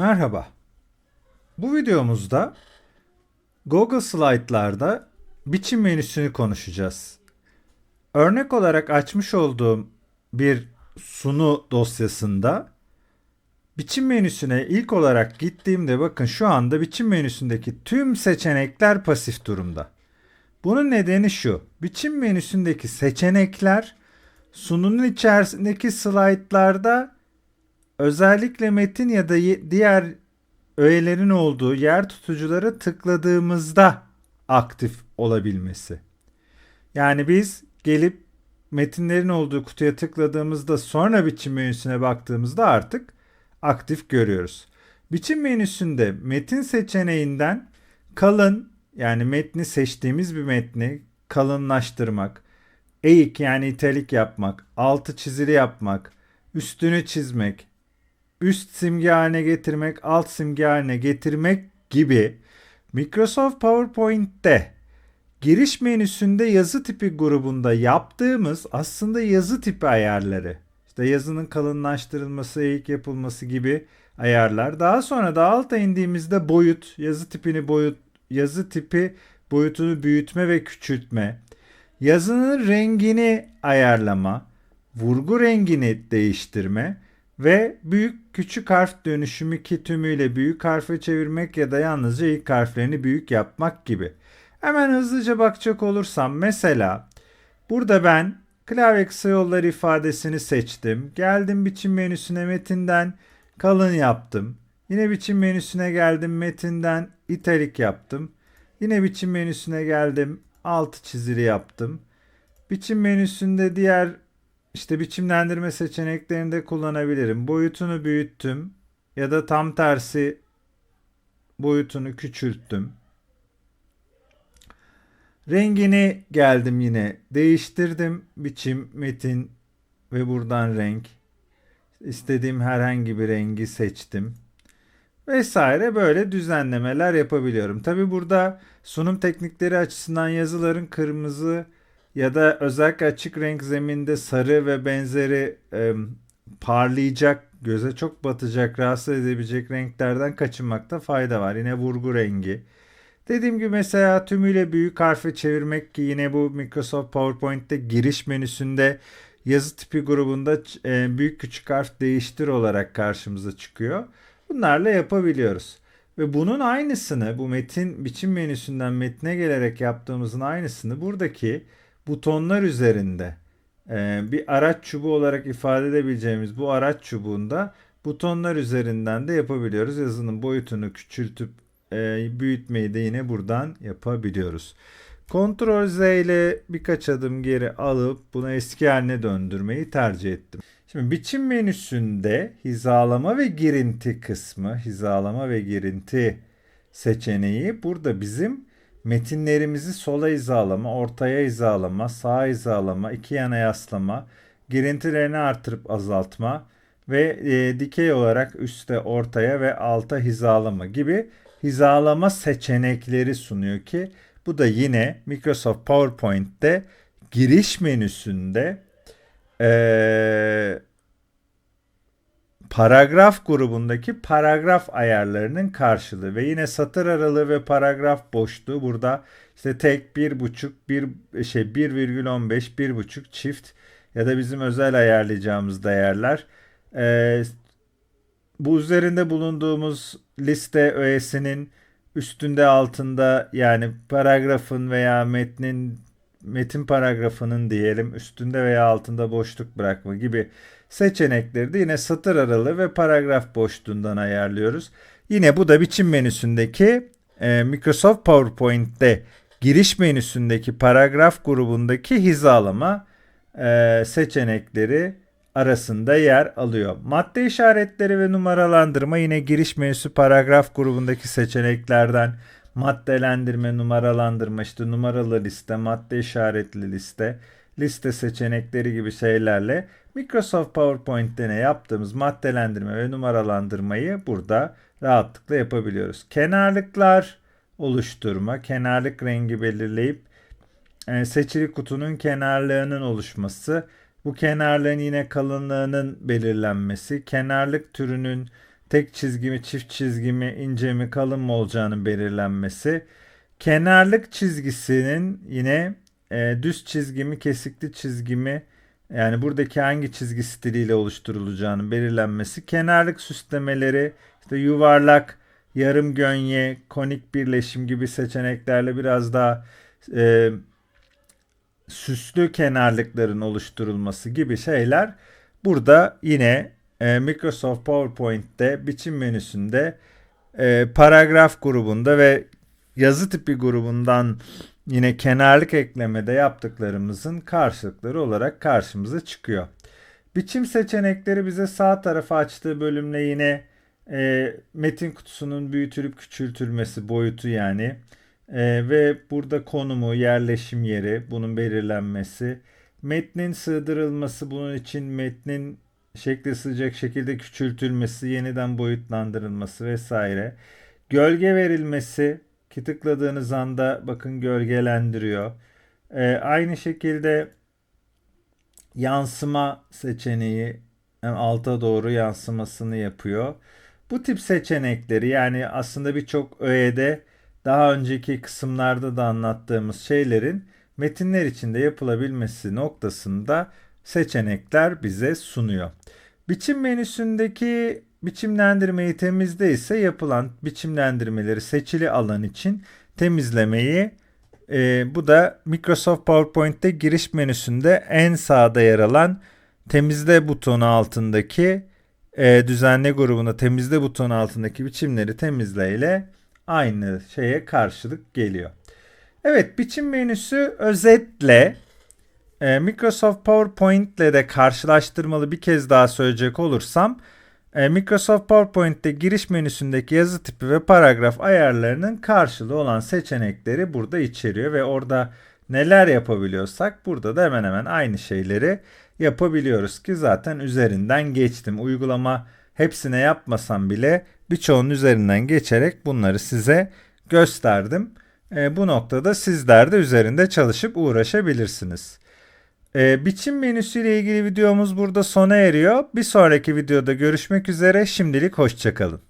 Merhaba. Bu videomuzda Google Slide'larda biçim menüsünü konuşacağız. Örnek olarak açmış olduğum bir sunu dosyasında biçim menüsüne ilk olarak gittiğimde bakın şu anda biçim menüsündeki tüm seçenekler pasif durumda. Bunun nedeni şu. Biçim menüsündeki seçenekler sununun içerisindeki slaytlarda özellikle metin ya da diğer öğelerin olduğu yer tutuculara tıkladığımızda aktif olabilmesi. Yani biz gelip metinlerin olduğu kutuya tıkladığımızda sonra biçim menüsüne baktığımızda artık aktif görüyoruz. Biçim menüsünde metin seçeneğinden kalın yani metni seçtiğimiz bir metni kalınlaştırmak, eğik yani italik yapmak, altı çizili yapmak, üstünü çizmek, üst simge haline getirmek, alt simge haline getirmek gibi Microsoft PowerPoint'te giriş menüsünde yazı tipi grubunda yaptığımız aslında yazı tipi ayarları. İşte yazının kalınlaştırılması, eğik yapılması gibi ayarlar. Daha sonra da alta indiğimizde boyut, yazı tipini boyut, yazı tipi boyutunu büyütme ve küçültme, yazının rengini ayarlama, vurgu rengini değiştirme ve büyük küçük harf dönüşümü ki tümüyle büyük harfe çevirmek ya da yalnızca ilk harflerini büyük yapmak gibi. Hemen hızlıca bakacak olursam mesela burada ben klavye kısa yollar ifadesini seçtim. Geldim biçim menüsüne metinden kalın yaptım. Yine biçim menüsüne geldim metinden italik yaptım. Yine biçim menüsüne geldim altı çizili yaptım. Biçim menüsünde diğer işte biçimlendirme seçeneklerini de kullanabilirim. Boyutunu büyüttüm ya da tam tersi boyutunu küçülttüm. Rengini geldim yine değiştirdim. Biçim, metin ve buradan renk. İstediğim herhangi bir rengi seçtim. Vesaire böyle düzenlemeler yapabiliyorum. Tabi burada sunum teknikleri açısından yazıların kırmızı ya da özellikle açık renk zeminde sarı ve benzeri e, parlayacak, göze çok batacak, rahatsız edebilecek renklerden kaçınmakta fayda var. Yine vurgu rengi. Dediğim gibi mesela tümüyle büyük harfe çevirmek ki yine bu Microsoft PowerPoint'te giriş menüsünde yazı tipi grubunda e, büyük küçük harf değiştir olarak karşımıza çıkıyor. Bunlarla yapabiliyoruz. Ve bunun aynısını bu metin biçim menüsünden metne gelerek yaptığımızın aynısını buradaki butonlar üzerinde e, bir araç çubuğu olarak ifade edebileceğimiz bu araç çubuğunda butonlar üzerinden de yapabiliyoruz. Yazının boyutunu küçültüp e, büyütmeyi de yine buradan yapabiliyoruz. Ctrl Z ile birkaç adım geri alıp bunu eski haline döndürmeyi tercih ettim. Şimdi biçim menüsünde hizalama ve girinti kısmı, hizalama ve girinti seçeneği burada bizim metinlerimizi sola hizalama, ortaya hizalama, sağa hizalama, iki yana yaslama, girintilerini artırıp azaltma ve e, dikey olarak üste, ortaya ve alta hizalama gibi hizalama seçenekleri sunuyor ki bu da yine Microsoft PowerPoint'te giriş menüsünde ee, paragraf grubundaki paragraf ayarlarının karşılığı ve yine satır aralığı ve paragraf boşluğu burada işte tek bir buçuk bir şey 1,15 bir buçuk çift ya da bizim özel ayarlayacağımız değerler. Ee, bu üzerinde bulunduğumuz liste öğesinin üstünde altında yani paragrafın veya metnin metin paragrafının diyelim üstünde veya altında boşluk bırakma gibi seçenekleri de yine satır aralığı ve paragraf boşluğundan ayarlıyoruz. Yine bu da biçim menüsündeki e, Microsoft PowerPoint'te giriş menüsündeki paragraf grubundaki hizalama e, seçenekleri arasında yer alıyor. Madde işaretleri ve numaralandırma yine giriş menüsü paragraf grubundaki seçeneklerden maddelendirme, numaralandırma, işte numaralı liste, madde işaretli liste, liste seçenekleri gibi şeylerle Microsoft PowerPoint'te yaptığımız maddelendirme ve numaralandırmayı burada rahatlıkla yapabiliyoruz. Kenarlıklar oluşturma, kenarlık rengi belirleyip e, seçili kutunun kenarlığının oluşması, bu kenarlığın yine kalınlığının belirlenmesi, kenarlık türünün tek çizgi mi, çift çizgi mi, ince mi, kalın mı olacağının belirlenmesi. Kenarlık çizgisinin yine e, düz çizgi mi, kesikli çizgi mi, yani buradaki hangi çizgi stiliyle oluşturulacağının belirlenmesi. Kenarlık süslemeleri, işte yuvarlak, yarım gönye, konik birleşim gibi seçeneklerle biraz daha e, süslü kenarlıkların oluşturulması gibi şeyler burada yine e, Microsoft PowerPoint'te biçim menüsünde e, paragraf grubunda ve yazı tipi grubundan yine kenarlık eklemede yaptıklarımızın karşılıkları olarak karşımıza çıkıyor. Biçim seçenekleri bize sağ tarafa açtığı bölümle yine e, metin kutusunun büyütülüp küçültülmesi boyutu yani e, ve burada konumu, yerleşim yeri bunun belirlenmesi, metnin sığdırılması bunun için metnin şekli sığacak şekilde küçültülmesi, yeniden boyutlandırılması vesaire. Gölge verilmesi ki tıkladığınız anda bakın gölgelendiriyor. E, aynı şekilde yansıma seçeneği yani alta doğru yansımasını yapıyor. Bu tip seçenekleri yani aslında birçok öğede daha önceki kısımlarda da anlattığımız şeylerin metinler içinde yapılabilmesi noktasında seçenekler bize sunuyor. Biçim menüsündeki biçimlendirmeyi temizde ise yapılan biçimlendirmeleri seçili alan için temizlemeyi e, bu da Microsoft PowerPoint'te giriş menüsünde en sağda yer alan temizle butonu altındaki e, düzenle grubunda temizle butonu altındaki biçimleri temizle ile aynı şeye karşılık geliyor. Evet biçim menüsü özetle e, Microsoft PowerPoint ile de karşılaştırmalı bir kez daha söyleyecek olursam Microsoft PowerPoint'te giriş menüsündeki yazı tipi ve paragraf ayarlarının karşılığı olan seçenekleri burada içeriyor ve orada neler yapabiliyorsak burada da hemen hemen aynı şeyleri yapabiliyoruz ki zaten üzerinden geçtim. Uygulama hepsine yapmasam bile birçoğunun üzerinden geçerek bunları size gösterdim. E, bu noktada sizler de üzerinde çalışıp uğraşabilirsiniz. E, biçim menüsü ile ilgili videomuz burada sona eriyor. Bir sonraki videoda görüşmek üzere. Şimdilik hoşçakalın.